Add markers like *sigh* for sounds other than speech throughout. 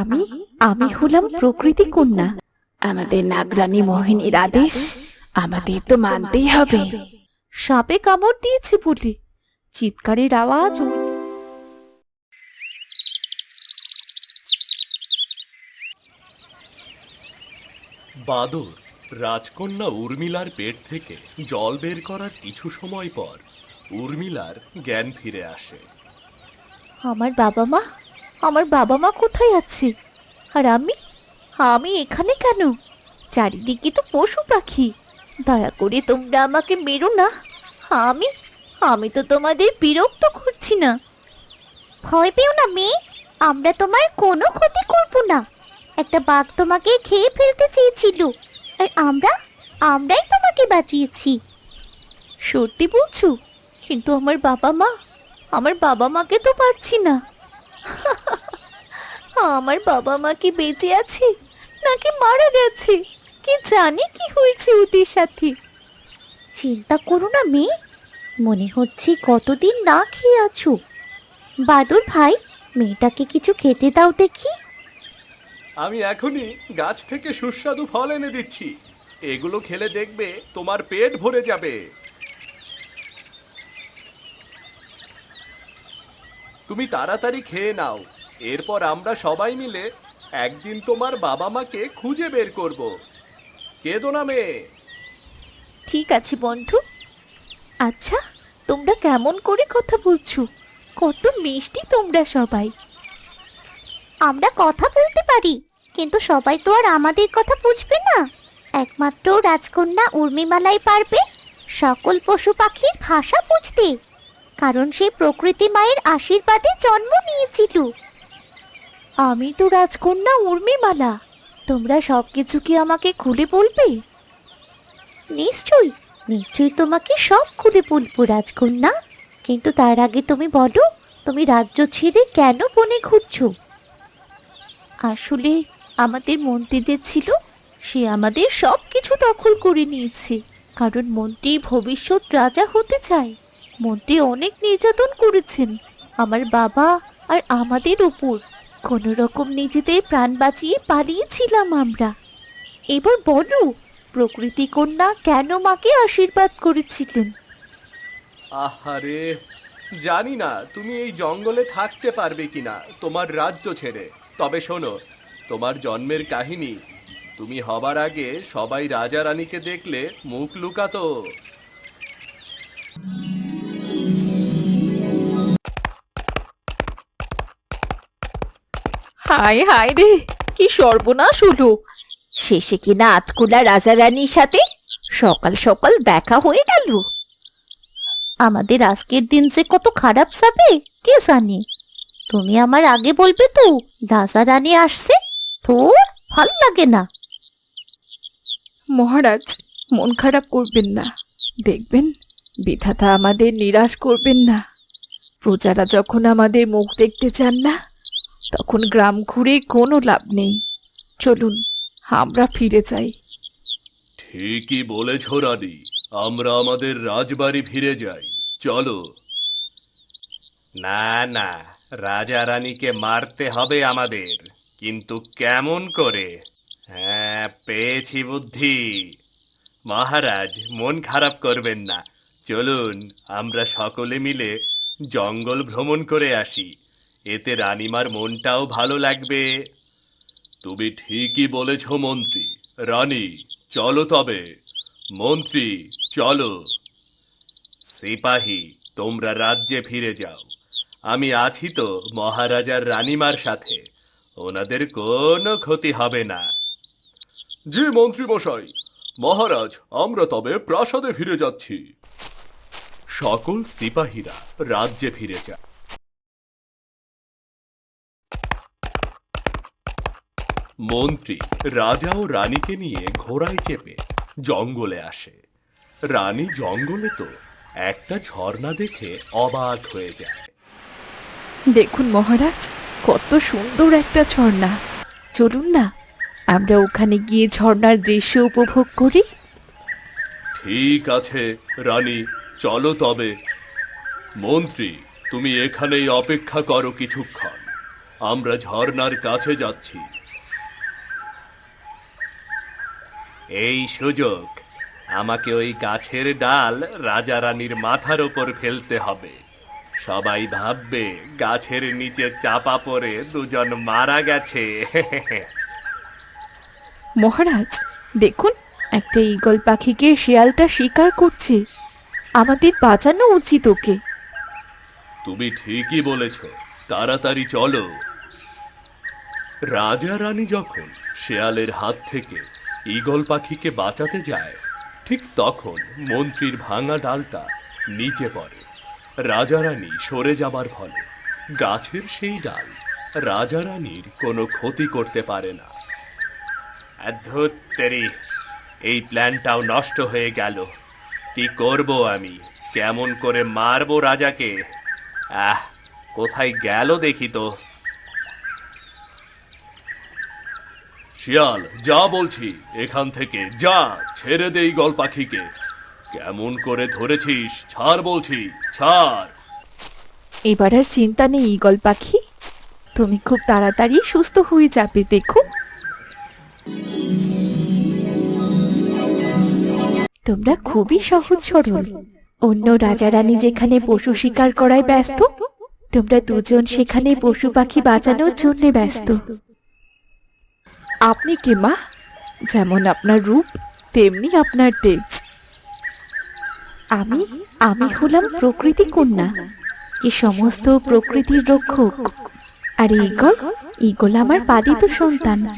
আমি আমি হলাম প্রকৃতি কন্যা। আমাদের নাগরানী মোহিনীর আদেশ আমাদের তো মানতেই হবে। সাপে কামড় দিয়েছে বলে চিৎকারের আওয়াজ বাদর রাজকন্যা উর্মিলার পেট থেকে জল বের করার কিছু সময় পর উর্মিলার জ্ঞান ফিরে আসে। আমার বাবা মা আমার বাবা মা কোথায় আছে? আর আমি? আমি এখানে কেন? চারিদিকে তো পশু পাখি। দয়া করে তোমরা আমাকে মেরো না। আমি? আমি তো তোমাদের বিরক্ত করছি না। ভয় পেও না মেয়ে। আমরা তোমার কোনো ক্ষতি করব না। একটা বাঘ তোমাকে খেয়ে ফেলতে চেয়েছিল। আর আমরা? আমরাই তোমাকে বাঁচিয়েছি। সত্যি বলছো? কিন্তু আমার বাবা মা? আমার বাবা মাকে তো পাচ্ছি না। *laughs* আমার বাবা মা কি বেঁচে আছে? নাকি মারা গেছে? কি জানি কি হয়েছে ওদের সাথে? চিন্তা করো না মেয়ে। মনে হচ্ছে কতদিন না খেয়ে আছো। বাদুর ভাই, মেয়েটাকে কিছু খেতে দাও দেখি। আমি এখনই গাছ থেকে সুস্বাদু ফল এনে দিচ্ছি। এগুলো খেলে দেখবে তোমার পেট ভরে যাবে। তুমি তাড়াতাড়ি খেয়ে নাও। এরপর আমরা সবাই মিলে একদিন তোমার বাবা মাকে খুঁজে বের করব। কেদো না মেয়ে। ঠিক আছে বন্ধু। আচ্ছা তোমরা কেমন করে কথা বলছো? কত মিষ্টি তোমরা সবাই। আমরা কথা বলতে পারি, কিন্তু সবাই তো আর আমাদের কথা বুঝবে না। একমাত্র রাজকন্যা উর্মিমালাই পারবে সকল পশু পাখির ভাষা বুঝতে, কারণ সে প্রকৃতি মায়ের আশীর্বাদে জন্ম নিয়েছিল। আমি তো রাজকন্যা উর্মিমালা। তোমরা সব কিছু কি আমাকে খুলে বলবে? নিশ্চয়ই নিশ্চয়ই তোমাকে সব খুলে বলব, রাজকন্যা। কিন্তু তার আগে তুমি বলো, তুমি রাজ্য ছেড়ে কেন বনে ঘুরছো? আসলে আমাদের মন্ত্রী যে ছিল, সে আমাদের সব কিছু দখল করে নিয়েছে। কারণ মন্ত্রী ভবিষ্যৎ রাজা হতে চায়। মন্ত্রী অনেক নির্যাতন করেছেন, আমার বাবা আর আমাদের উপর। কোনো রকম নিজেদের প্রাণ বাঁচিয়ে পালিয়েছিলাম আমরা। এবার বলো, প্রকৃতি কন্যা কেন মাকে আশীর্বাদ করেছিলেন? আহারে, জানি না তুমি এই জঙ্গলে থাকতে পারবে কিনা, তোমার রাজ্য ছেড়ে। তবে শোনো, তোমার জন্মের কাহিনী। তুমি হবার আগে সবাই রাজা রানীকে দেখলে মুখ লুকাতো। হায় হায় রে, কি সর্বনাশ হলো। শেষে কিনা আতকুলা রাজা রানীর সাথে সকাল সকাল দেখা হয়ে গেল? আমাদের আজকের দিন যে কত খারাপ যাবে, কে জানে? তুমি আমার আগে বলবে তো রাজা রানী আসছে, তোর ভালো লাগে না। মহারাজ, মন খারাপ করবেন না। দেখবেন, বিধাতা আমাদের নিরাশ করবেন না। প্রজারা যখন আমাদের মুখ দেখতে চান না তখন গ্রাম ঘুরে কোনো লাভ নেই। চলুন আমরা ফিরে যাই। ঠিকই বলেছ রানী। আমরা আমাদের রাজবাড়ি ফিরে যাই। চলো। না না রাজা রানীকে মারতে হবে আমাদের। কিন্তু কেমন করে? হ্যাঁ পেয়েছি বুদ্ধি। মহারাজ মন খারাপ করবেন না। চলুন আমরা সকলে মিলে জঙ্গল ভ্রমণ করে আসি। এতে রানীমার মনটাও ভালো লাগবে। তুমি ঠিকই বলেছ, মন্ত্রী। রানী, চলো তবে। মন্ত্রী, চলো। সিপাহী, তোমরা রাজ্যে ফিরে যাও। আমি আছি তো মহারাজার রানীমার সাথে। ওনাদের কোনো ক্ষতি হবে না। জি, মন্ত্রী মশাই। মহারাজ, আমরা তবে প্রাসাদে ফিরে যাচ্ছি। সকল সিপাহীরা রাজ্যে ফিরে যায়। মন্ত্রী রাজা ও রানীকে নিয়ে ঘোড়ায় চেপে জঙ্গলে আসে। রানী জঙ্গলে তো একটা ঝর্ণা দেখে অবাক হয়ে যায়। দেখুন মহারাজ কত সুন্দর একটা ঝর্ণা। চলুন না আমরা ওখানে গিয়ে ঝর্ণার দৃশ্য উপভোগ করি। ঠিক আছে রানী চলো তবে। মন্ত্রী তুমি এখানেই অপেক্ষা করো কিছুক্ষণ। আমরা ঝর্ণার কাছে যাচ্ছি। এই সুযোগ। আমাকে ওই গাছের ডাল রাজা রানীর মাথার ওপর ফেলতে হবে। সবাই ভাববে গাছের নিচে চাপা পড়ে দুজন মারা গেছে। মহারাজ দেখুন একটা ঈগল পাখিকে শিয়ালটা শিকার করছে। আমাদের বাঁচানো উচিত ওকে। তুমি ঠিকই বলেছ তাড়াতাড়ি চলো। রাজা রানী যখন শেয়ালের হাত থেকে ঈগল পাখিকে বাঁচাতে যায়, ঠিক তখন মন্ত্রীর ভাঙা ডালটা নিচে পড়ে। রাজা রানী সরে যাবার ফলে গাছের সেই ডাল রাজা রানীর কোনো ক্ষতি করতে পারে না। ধুত্তেরি এই প্ল্যানটাও নষ্ট হয়ে গেল। কি করব আমি? কেমন করে মারবো রাজাকে? আহ, কোথায় গেল দেখি তো। শিয়াল, যা বলছি, এখান থেকে যা, ছেড়ে দেই গল পাখিকে কেমন করে ধরেছিস? ছাড় বলছি, ছাড়। এবার আর চিন্তা নেই ঈগল পাখি তুমি খুব তাড়াতাড়ি সুস্থ হয়ে যাবে, দেখো। তোমরা খুবই সহজ সরল। অন্য রাজা রানী যেখানে পশু শিকার করায় ব্যস্ত, তোমরা দুজন সেখানে পশু পাখি বাঁচানোর জন্য ব্যস্ত। আপনি কে, মা? যেমন আপনার রূপ, তেমনি আপনার তেজ। আমি আমি হলাম প্রকৃতি কন্যা কি সমস্ত প্রকৃতির রক্ষক। আর ঈগল ঈগল আমার পালিত সন্তান।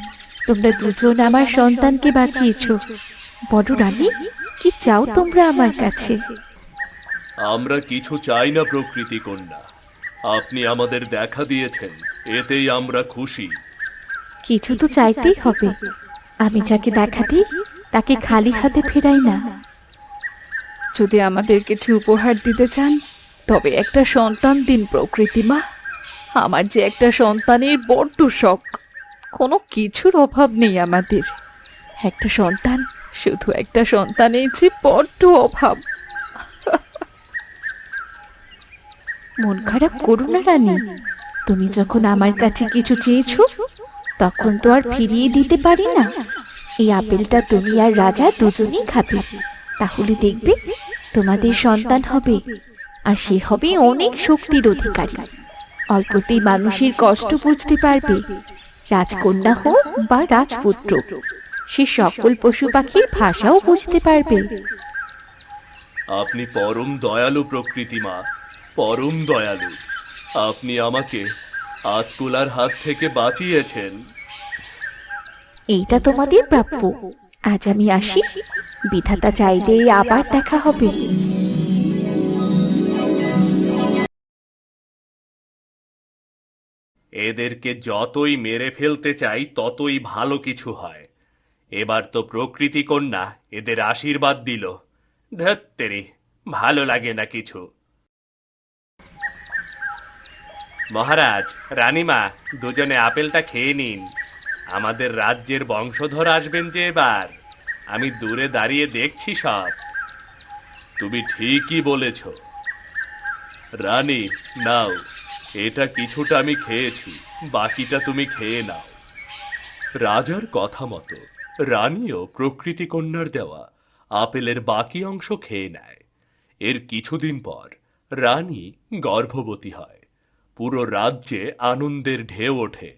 তোমরা দুজন আমার সন্তানকে বাঁচিয়েছ। বড় রানী, কি চাও তোমরা আমার কাছে? আমরা কিছু চাই না প্রকৃতি কন্যা। আপনি আমাদের দেখা দিয়েছেন, এতেই আমরা খুশি। কিছু তো চাইতেই হবে। আমি যাকে দেখা দিই তাকে খালি হাতে ফেরাই না। যদি আমাদের কিছু উপহার দিতে চান তবে একটা সন্তান দিন প্রকৃতি মা। আমার যে একটা সন্তানের বড্ড শখ। কোনো কিছুর অভাব নেই আমাদের। একটা সন্তান শুধু একটা সন্তানের যে বড্ড অভাব। মন খারাপ করো না রানী। তুমি যখন আমার কাছে কিছু চেয়েছো তখন তো আর ফিরিয়ে দিতে পারি না। এই আপেলটা তুমি আর রাজা দুজনেই খাবে। তাহলে দেখবে তোমাদের সন্তান হবে, আর সে হবে অনেক শক্তির অধিকারী। অল্পতেই মানুষের কষ্ট বুঝতে পারবে, রাজকন্যা হোক বা রাজপুত্র, সে সকল পশু পাখির ভাষাও বুঝতে পারবে। আপনি পরম দয়ালু প্রকৃতি মা, পরম দয়ালু। আপনি আমাকে আতকুলার হাত থেকে বাঁচিয়েছেন। এইটা তোমাদের প্রাপ্য। আজ আমি আসি। বিধাতা চাইলে আবার দেখা হবে। এদেরকে যতই মেরে ফেলতে চাই ততই ভালো কিছু হয়। এবার তো প্রকৃতি কন্যা এদের আশীর্বাদ দিল। ধত্তেরি ভালো লাগে না কিছু। মহারাজ, রানীমা, দুজনে আপেলটা খেয়ে নিন। আমাদের রাজ্যের বংশধর আসবেন যে এবার। আমি দূরে দাঁড়িয়ে দেখছি সব। তুমি ঠিকই বলেছ। রানী, নাও, এটা কিছুটা আমি খেয়েছি, বাকিটা তুমি খেয়ে নাও। রাজার কথা মতো, রানীও প্রকৃতি কন্যার দেওয়া আপেলের বাকি অংশ খেয়ে নেয়। এর কিছুদিন পর রানী গর্ভবতী হয়। পুরো রাজ্যে আনন্দের ঢেউ ওঠে।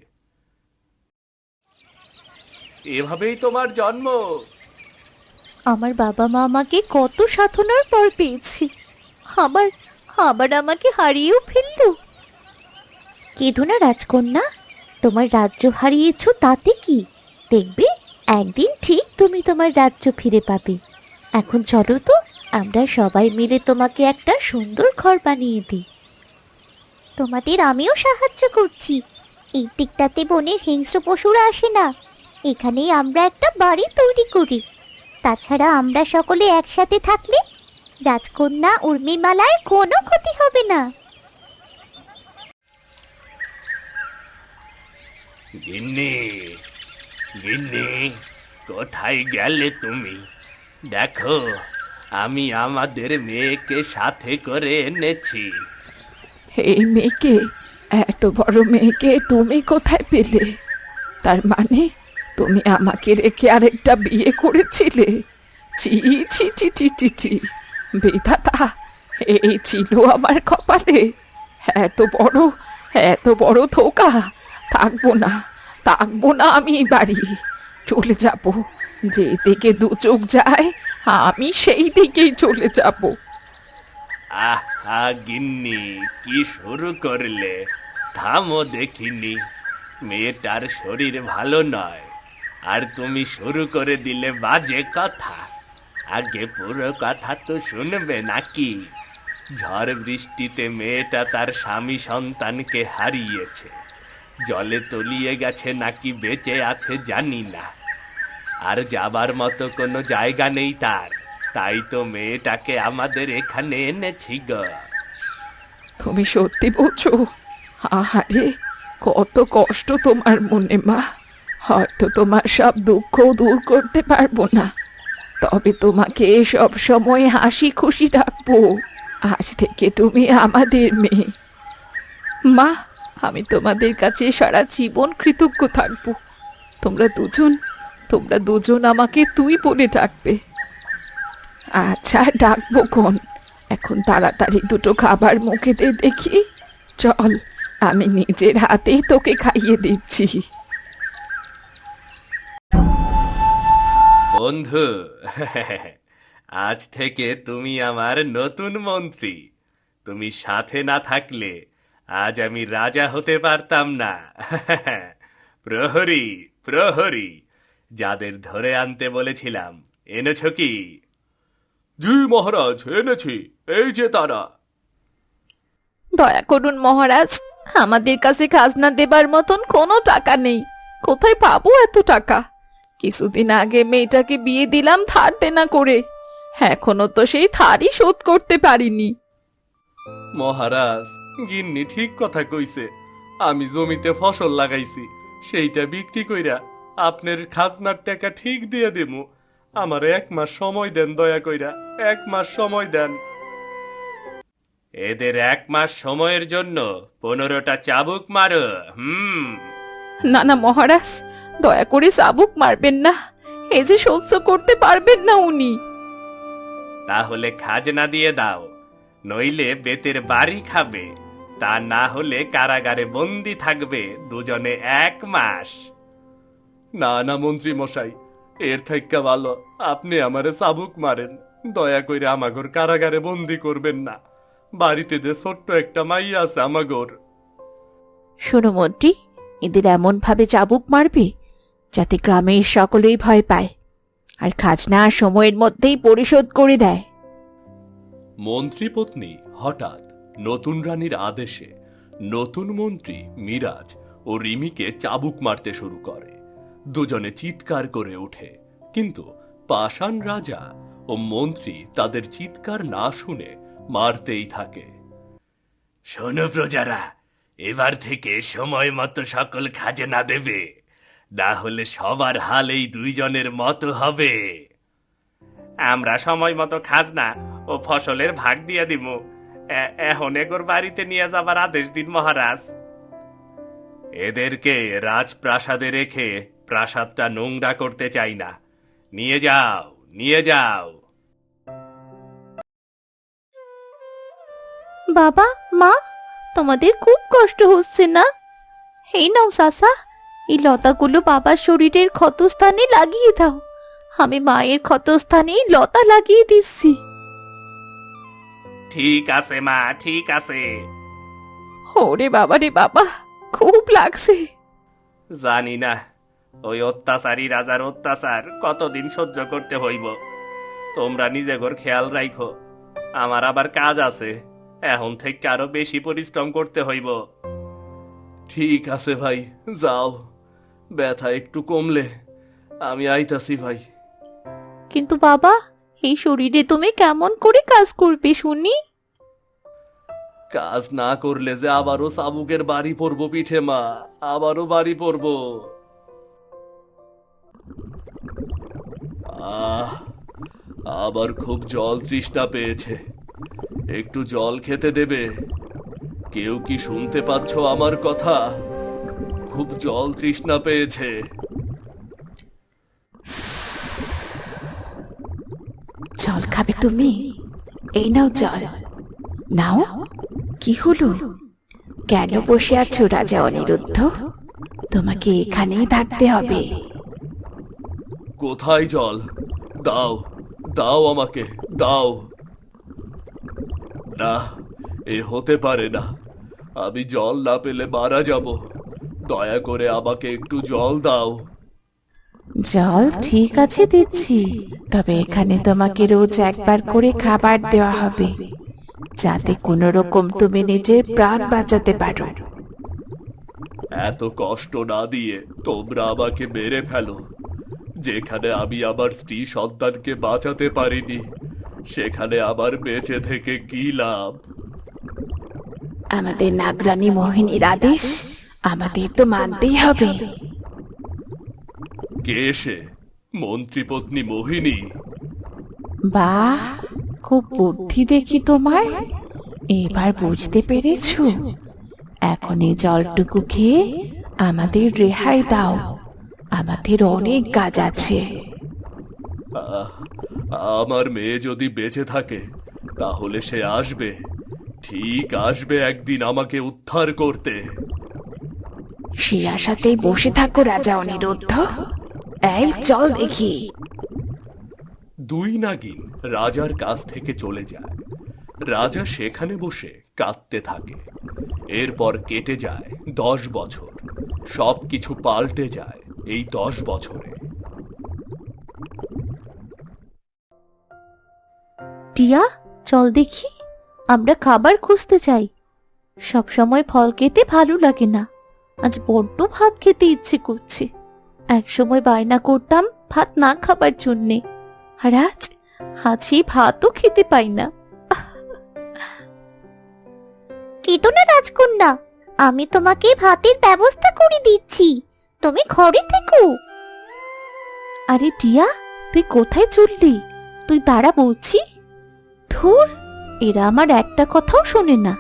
এভাবেই তোমার জন্ম। আমার বাবা মা আমাকে কত সাধনার পর পেয়েছি। আবার আবার আমাকে হারিয়েও ফেলল। কেঁদো রাজকন্যা, তোমার রাজ্য হারিয়েছো তাতে কি? দেখবে, একদিন ঠিক তুমি তোমার রাজ্য ফিরে পাবে। এখন চলো তো, আমরা সবাই মিলে তোমাকে একটা সুন্দর ঘর বানিয়ে দিই। তোমাদের আমিও সাহায্য করছি। এই দিকটাতে বনের হিংস্র পশুরা আসে না। এখানেই আমরা একটা বাড়ি তৈরি করি। তাছাড়া আমরা সকলে একসাথে থাকলে রাজকন্যা উর্মিমালার কোনো ক্ষতি হবে না। গিন্নি গিন্নি, কোথায় গেলে তুমি? দেখো, আমি আমাদের মেয়েকে সাথে করে এনেছি। এই মেয়েকে, এত বড় মেয়েকে তুমি কোথায় পেলে? তার মানে তুমি আমাকে রেখে আরেকটা বিয়ে করেছিলে। ছি ছি ছি ছি ছি ছি। বিধাতা, এই ছিল আমার কপালে। এত বড় এত বড় ধোকা। থাকব না থাকব না আমি বাড়ি। চলে যাব। যে দিকে দু চোখ যায়, আমি সেই দিকেই চলে যাব। আহ গিন্নি, কি শুরু করলে? থামো দেখিনি। মেয়েটার শরীর ভালো নয়। আর তুমি শুরু করে দিলে বাজে কথা। আগে পুরো কথা তো শুনবে নাকি? ঝড় বৃষ্টিতে মেয়েটা তার স্বামী সন্তানকে হারিয়েছে। জলে তলিয়ে গেছে নাকি বেঁচে আছে জানি না। আর যাবার মতো কোনো জায়গা নেই তার। তাই তো মেয়েটাকে আমাদের এখানে এনেছি গো। তুমি সত্যি বলছো? আহারে, কত কষ্ট তোমার মনে, মা। হয়তো তোমার সব দুঃখ দূর করতে পারব না। তবে তোমাকে সব সময় হাসি খুশি রাখব আজ থেকে তুমি আমাদের মেয়ে। মা, আমি তোমাদের কাছে সারা জীবন কৃতজ্ঞ থাকব। তোমরা দুজন তোমরা দুজন আমাকে তুই বলে ডাকবে। আচ্ছা ডাকবো কোন? এখন তাড়াতাড়ি দুটো খাবার মুখে দে দেখি। চল, আমি নিজের হাতেই তোকে খাইয়ে দিচ্ছি। বন্ধু, আজ থেকে তুমি আমার নতুন মন্ত্রী। তুমি সাথে না থাকলে আজ আমি রাজা হতে পারতাম না। প্রহরী প্রহরী, যাদের ধরে আনতে বলেছিলাম। এনেছ কি? জি মহারাজ এনেছি। এই যে তারা। দয়া করুন মহারাজ আমাদের কাছে খাজনা দেবার মতন কোনো টাকা নেই। কোথায় পাবো এত টাকা? কিছুদিন আগে মেয়েটাকে বিয়ে দিলাম ধার দেনা করে। এখনও তো সেই ধারই শোধ করতে পারিনি। মহারাজ গিন্নি ঠিক কথা কইছে। আমি জমিতে ফসল লাগাইছি সেইটা বিক্রি কইরা আপনার খাজনার টাকা ঠিক দিয়ে দেবো আমার এক মাস সময় দেন দয়া কইরা। এক মাস সময় দেন। এদের এক মাস সময়ের জন্য পনেরোটা চাবুক মারো হুম। না না মহারাজ দয়া করে চাবুক মারবেন না। এ যে সহ্য করতে পারবেন না উনি। তাহলে খাজনা দিয়ে দাও নইলে বেতের বাড়ি খাবে। তা না হলে কারাগারে বন্দি থাকবে দুজনে এক মাস। না না মন্ত্রী মশাই এর থেকে ভালো আপনি আমারে চাবুক মারেন। দয়া করে আমাগর কারাগারে বন্দি করবেন না। বাড়িতে যে ছোট্ট একটা মাইয়া আছে আমাগর। শোনো মন্ত্রী এদের এমন ভাবে চাবুক মারবে যাতে গ্রামের সকলেই ভয় পায় আর খাজনা সময়ের মধ্যেই পরিশোধ করে দেয়। মন্ত্রী পত্নী হঠাৎ নতুন রানীর আদেশে নতুন মন্ত্রী মিরাজ ও রিমিকে চাবুক মারতে শুরু করে। দুজনে চিৎকার করে ওঠে। কিন্তু পাষাণ রাজা ও মন্ত্রী তাদের চিৎকার না শুনে মারতেই থাকে। শোনো প্রজারা এবার থেকে সময় মতো সকল খাজনা দেবে। না হলে সবার হাল এই দুইজনের মতো হবে। আমরা সময় মতো খাজনা ও ফসলের ভাগ দিয়া দিব। এখন এগোর বাড়িতে নিয়ে যাবার আদেশ দিন মহারাজ। এদেরকে রাজপ্রাসাদে রেখে প্রাসাদটা নোংরা করতে চাই না। নিয়ে যাও নিয়ে যাও। বাবা মা তোমাদের খুব কষ্ট হচ্ছে না? এই নাও সাসা এই লতাগুলো বাবার শরীরের ক্ষতস্থানে লাগিয়ে দাও। আমি মায়ের ক্ষতস্থানে লতা লাগিয়ে দিচ্ছি। ঠিক আছে মা ঠিক আছে। ওরে বাবা রে বাবা খুব লাগছে। জানি না ওই অত্যাচারী রাজার অত্যাচার কতদিন সহ্য করতে হইব? তোমরা নিজে ঘর খেয়াল রাখো আমার আবার কাজ আছে। এখন থেকে আরও বেশি পরিশ্রম করতে হইব। ঠিক আছে ভাই যাও। ব্যথা একটু কমলে। আমি আইতাছি ভাই। কিন্তু বাবা এই শরীরে তুমি কেমন করে কাজ করবে শুনি? কাজ না করলে যে আবারও সাবুকের বাড়ি পড়ব পিঠে মা আবারও বাড়ি পড়ব আহ, আবার খুব জল তৃষ্ণা পেয়েছে। একটু জল খেতে দেবে। কেউ কি শুনতে পাচ্ছ আমার কথা? খুব জল তৃষ্ণা পেয়েছে। জল খাবে তুমি? এই নাও জল। নাও। কি হলো? কেন বসে আছো রাজা অনিরুদ্ধ? তোমাকে এখানেই থাকতে হবে। কোথায় জল? দাও দাও আমাকে দাও। না এ হতে পারে না। আমি জল না পেলে মারা যাব। দয়া করে আমাকে একটু জল দাও। জল ঠিক আছে দিচ্ছি তবে এখানে তোমাকে রোজ একবার করে খাবার দেওয়া হবে। যাতে কোনো রকম তুমি নিজের প্রাণ বাঁচাতে পারো। এত কষ্ট না দিয়ে তোমরা আমাকে মেরে ফেলো। যেখানে আমি আমার স্ত্রী সন্তানকে বাঁচাতে পারিনি সেখানে আবার বেঁচে থেকে কি লাভ? আমাদের নাগরানী মোহিনীর আদেশ আমাদের তো মানতেই হবে। কে সে? মন্ত্রীপত্নী মোহিনী? বাহ খুব বুদ্ধি দেখি তোমার। এবার বুঝতে পেরেছ। এখন এই জলটুকু খেয়ে আমাদের রেহাই দাও। আমাদের অনেক কাজ আছে। আহ, আমার মেয়ে যদি বেঁচে থাকে তাহলে সে আসবে। ঠিক আসবে একদিন আমাকে উদ্ধার করতে। সে আশাতেই বসে থাকো রাজা অনিরুদ্ধ। এই চল দেখি। দুই নাগিন রাজার কাছ থেকে চলে যায়। রাজা সেখানে বসে কাঁদতে থাকে। এরপর কেটে যায় দশ বছর। সব কিছু পাল্টে যায়। এই দশ বছরে। টিয়া চল দেখি। আমরা খাবার খুঁজতে চাই। সব সময় ফল খেতে ভালো লাগে না। আজ বড্ড ভাত খেতে ইচ্ছে করছে। এক সময় বায়না করতাম ভাত না খাবার জন্যে। আর আজ আজ এই ভাতও খেতে পাই না। কেতো না রাজকন্যা আমি তোমাকে ভাতের ব্যবস্থা করে দিচ্ছি। তুমি ঘরে থেকো। আরে টিয়া, তুই কোথায় চললি? তুই দাঁড়া বলছি। ধুর, এরা আমার একটা কথাও শোনে না।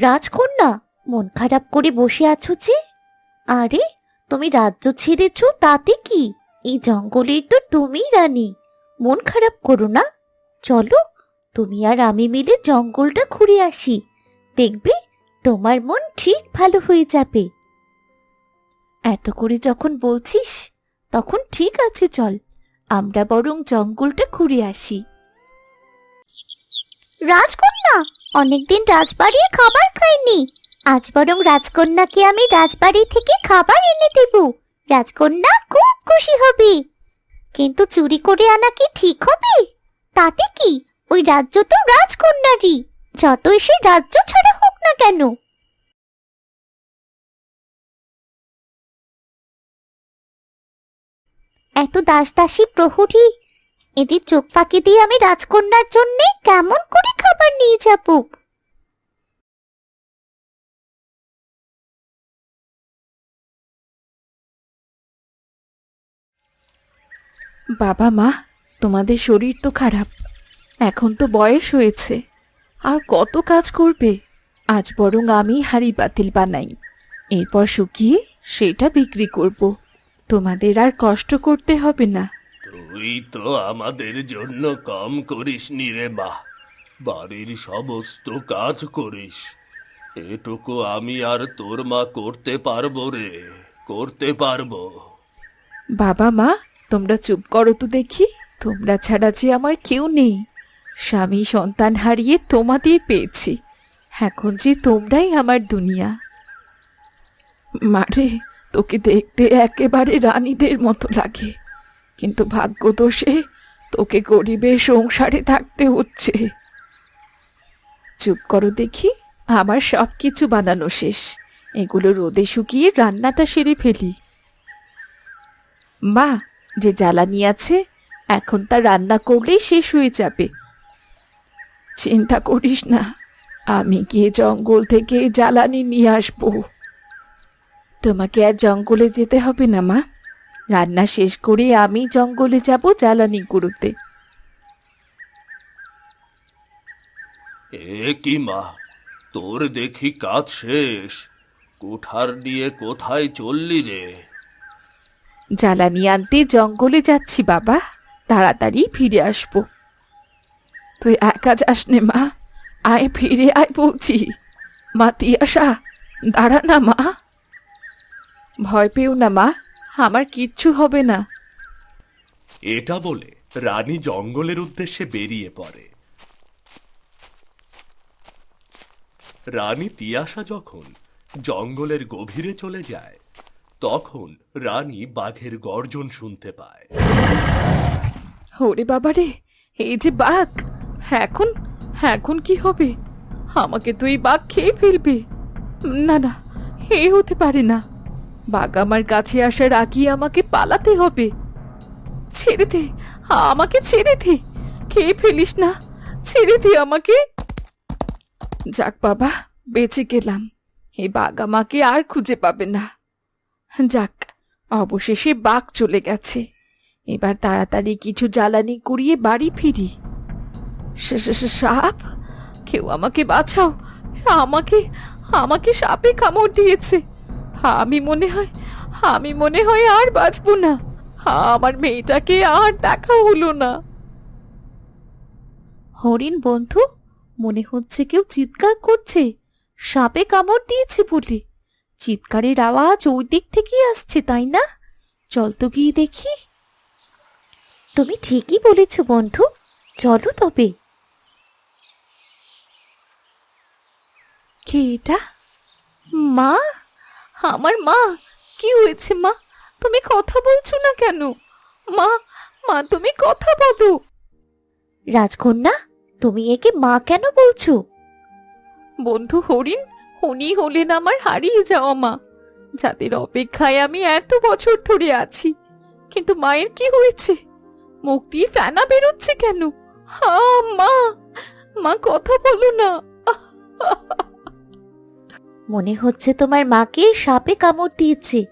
রাজকন্যা, মন খারাপ করে বসে আছো যে? আরে, তুমি রাজ্য ছেড়েছো তাতে কি? এই জঙ্গলের তো তুমিই রানী। মন খারাপ করো না। চলো, তুমি আর আমি মিলে জঙ্গলটা ঘুরে আসি। দেখবে তোমার মন ঠিক ভালো হয়ে যাবে। এত করে যখন বলছিস, তখন ঠিক আছে চল, আমরা বরং জঙ্গলটা ঘুরে আসি। রাজকন্যা, অনেকদিন রাজবাড়ির খাবার খাইনি। আজ বরং রাজকন্যাকে আমি রাজবাড়ি থেকে খাবার এনে দেব। রাজকন্যা খুব খুশি হবে। কিন্তু চুরি করে আনা কি ঠিক হবে? তাতে কি? ওই রাজ্য তো রাজকন্যারই। যতই সে রাজ্য ছাড়া না কেন? এত দাস দাসী প্রহরী, এদের চোখ ফাঁকি দিয়ে আমি রাজকন্যার জন্যে কেমন করে খাবার নিয়ে যাব? বাবা মা, তোমাদের শরীর তো খারাপ। এখন তো বয়স হয়েছে। আর কত কাজ করবে? আজ বরং আমি হাড়ি বাতিল বানাই। এরপর শুকিয়ে সেটা বিক্রি করব। তোমাদের আর কষ্ট করতে হবে না। তুই তো আমাদের জন্য কম করিস নি রে মা বাড়ির সমস্ত কাজ করিস। এটুকু আমি আর তোর মা করতে পারব রে করতে পারব। বাবা মা তোমরা চুপ করো তো দেখি তোমরা ছাড়া যে আমার কেউ নেই। স্বামী সন্তান হারিয়ে তোমাদের পেয়েছি। এখন যে তোমরাই আমার দুনিয়া। মারে, তোকে দেখতে একেবারে রানীদের মতো লাগে। কিন্তু ভাগ্যদোষে তোকে গরিবের সংসারে থাকতে হচ্ছে। চুপ করো দেখি, আমার সব কিছু বানানো শেষ। এগুলো রোদে শুকিয়ে রান্নাটা সেরে ফেলি। মা, যে জ্বালানি আছে, এখন তা রান্না করলেই শেষ হয়ে যাবে। চিন্তা করিস না। আমি গিয়ে জঙ্গল থেকে জ্বালানি নিয়ে আসব। তোমাকে আর জঙ্গলে যেতে হবে না মা। রান্না শেষ করে আমি জঙ্গলে যাব জ্বালানি কুড়োতে এ কি মা? তোর দেখি কাজ শেষ। কুঠার নিয়ে কোথায় চললি রে? জ্বালানি আনতে জঙ্গলে যাচ্ছি বাবা। তাড়াতাড়ি ফিরে আসব। তুই একা যাস নে মা। আয় ফিরে আয় বলছি। মা তিয়াসা দাঁড়া না মা। ভয় পেও না মা। আমার কিচ্ছু হবে না। এটা বলে রানী জঙ্গলের উদ্দেশ্যে বেরিয়ে পড়ে। রানী তিয়াসা যখন জঙ্গলের গভীরে চলে যায় তখন রানী বাঘের গর্জন শুনতে পায়। ওরে বাবা রে এই যে বাঘ। এখন এখন কি হবে? আমাকে তুই বাঘ খেয়ে ফেলবে। না না, এ হতে পারে না। বাঘ আমার কাছে আসার আগেই আমাকে পালাতে হবে। ছেড়ে দে, আমাকে ছেড়ে দে। খেয়ে ফেলিস না, ছেড়ে দে আমাকে। যাক বাবা, বেঁচে গেলাম। এই বাঘ আমাকে আর খুঁজে পাবে না। যাক, অবশেষে বাঘ চলে গেছে। এবার তাড়াতাড়ি কিছু জ্বালানি কুড়িয়ে বাড়ি ফিরি। সাপ? কেউ আমাকে বাঁচাও। আমাকে আমাকে সাপে কামড় দিয়েছে। আমি মনে হয়, আমি মনে হয় আর বাঁচবো না। আমার মেয়েটাকে আর দেখা হলো না। হরিণ বন্ধু, মনে হচ্ছে কেউ চিৎকার করছে। সাপে কামড় দিয়েছে বলে। চিৎকারের আওয়াজ ওই দিক থেকেই আসছে, তাই না? চল তো গিয়ে দেখি। তুমি ঠিকই বলেছ বন্ধু। চলো তবে। কে এটা? মা? আমার মা? কি হয়েছে মা? তুমি কথা বলছো না কেন? মা মা তুমি কথা বলো। রাজকন্যা, তুমি একে মা কেন বলছো? বন্ধু হরিণ, উনি হলেন আমার হারিয়ে যাওয়া মা। যাদের অপেক্ষায় আমি এত বছর ধরে আছি। কিন্তু মায়ের কি হয়েছে? মুখ দিয়ে ফেনা বেরোচ্ছে কেন? হা, মা! মা, কথা বলো না। *laughs* মনে হচ্ছে তোমার মাকে সাপে কামড় দিয়েছে।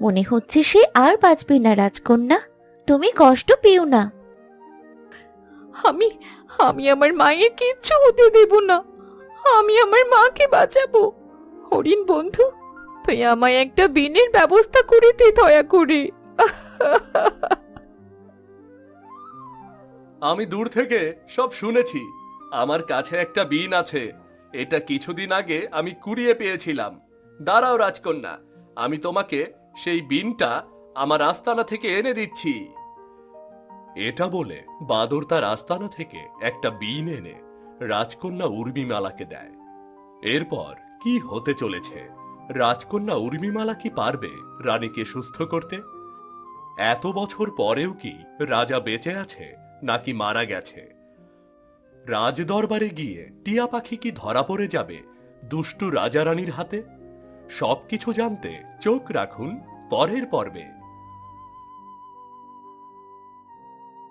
মনে হচ্ছে সে আর বাঁচবে না রাজকন্যা। তুমি কষ্ট পেও না। আমি আমি আমার মায়ের কিচ্ছু হতে দেব না। আমি আমার মাকে বাঁচাবো। হরিণ বন্ধু তুই আমায় একটা বিনের ব্যবস্থা করে দে দয়া করে। আমি দূর থেকে সব শুনেছি। আমার কাছে একটা বিন আছে। এটা কিছুদিন আগে আমি কুড়িয়ে পেয়েছিলাম। দাঁড়াও রাজকন্যা, আমি তোমাকে সেই বিনটা আমার আস্তানা থেকে এনে দিচ্ছি। এটা বলে বাদর তার আস্তানা থেকে একটা বিন এনে রাজকন্যা উর্মিমালাকে দেয়। এরপর কি হতে চলেছে? রাজকন্যা উর্মিমালা কি পারবে রানীকে সুস্থ করতে? এত বছর পরেও কি রাজা বেঁচে আছে নাকি মারা গেছে? রাজ দরবারে গিয়ে টিয়া পাখি কি ধরা পড়ে যাবে দুষ্টু রাজা রানীর হাতে? সবকিছু জানতে চোখ রাখুন পরের পর্বে।